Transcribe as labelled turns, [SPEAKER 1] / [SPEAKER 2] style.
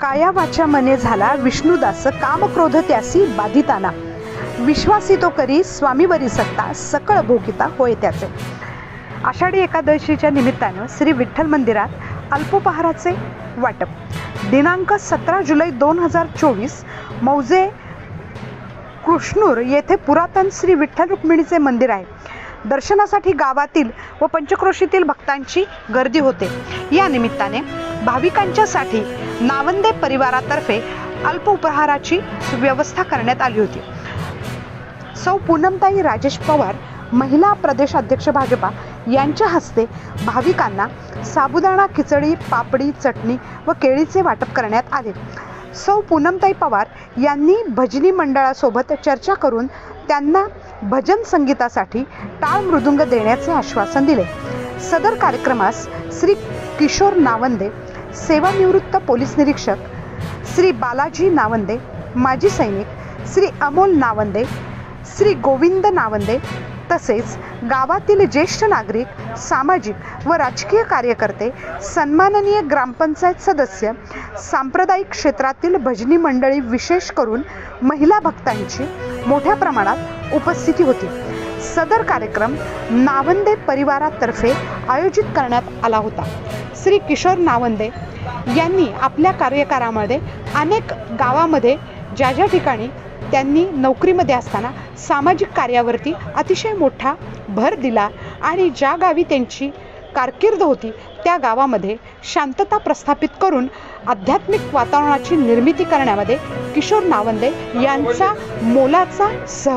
[SPEAKER 1] काया वाचा मने झाला विष्णुदास काम क्रोध त्यासी बाधिताना. विश्वासी तो करी स्वामीवरी सत्ता सकळ भोगिता होय त्याचे. आषाढी एकादशीच्या निमित्तानं श्री विठ्ठल मंदिरात अल्पोपहाराचे वाटप. दिनांक सतरा जुलै दोन हजार चोवीस मौजे कृष्णूर येथे पुरातन श्री विठ्ठल रुक्मिणीचे मंदिर आहे. दर्शनासाठी गावातील व पंचक्रोशीतील भक्तांची गर्दी होते. या निमित्ताने भाविकांच्यासाठी नावंदे परिवारातर्फे अल्प उपहाराची व्यवस्था करण्यात आली होती. सौ पूनमताई राजेश पवार महिला प्रदेश अध्यक्ष भाजपा यांच्या हस्ते भाविकांना साबुदाणा खिचडी पापडी चटणी व केळीचे वाटप करण्यात आले. सौ पूनमताई पवार यांनी भजनी मंडळासोबत चर्चा करून त्यांना भजन संगीतासाठी टाळ मृदुंग देण्याचे आश्वासन दिले. सदर कार्यक्रमास श्री किशोर नावंदे सेवानिवृत्त पोलीस निरीक्षक श्री बालाजी नावंदे माजी सैनिक श्री अमोल नावंदे श्री गोविंद नावंदे तसेच गावातील ज्येष्ठ नागरिक सामाजिक व राजकीय कार्यकर्ते सन्माननीय ग्रामपंचायत सदस्य सांप्रदायिक क्षेत्रातील भजनी मंडळी विशेष करून महिला भक्तांची मोठ्या प्रमाणात उपस्थिती होती. सदर कार्यक्रम नावंदे परिवारातर्फे आयोजित करण्यात आला होता. श्री किशोर नावंदे यांनी आपल्या कार्यकाळामध्ये अनेक गावामध्ये ज्या ज्या ठिकाणी त्यांनी नोकरीमध्ये असताना सामाजिक कार्यावरती अतिशय मोठा भर दिला आणि ज्या गावी त्यांची कारकीर्द होती त्या गावामध्ये शांतता प्रस्थापित करून आध्यात्मिक वातावरणाची निर्मिती करण्यामध्ये किशोर नावंदे यांचा मोलाचा सह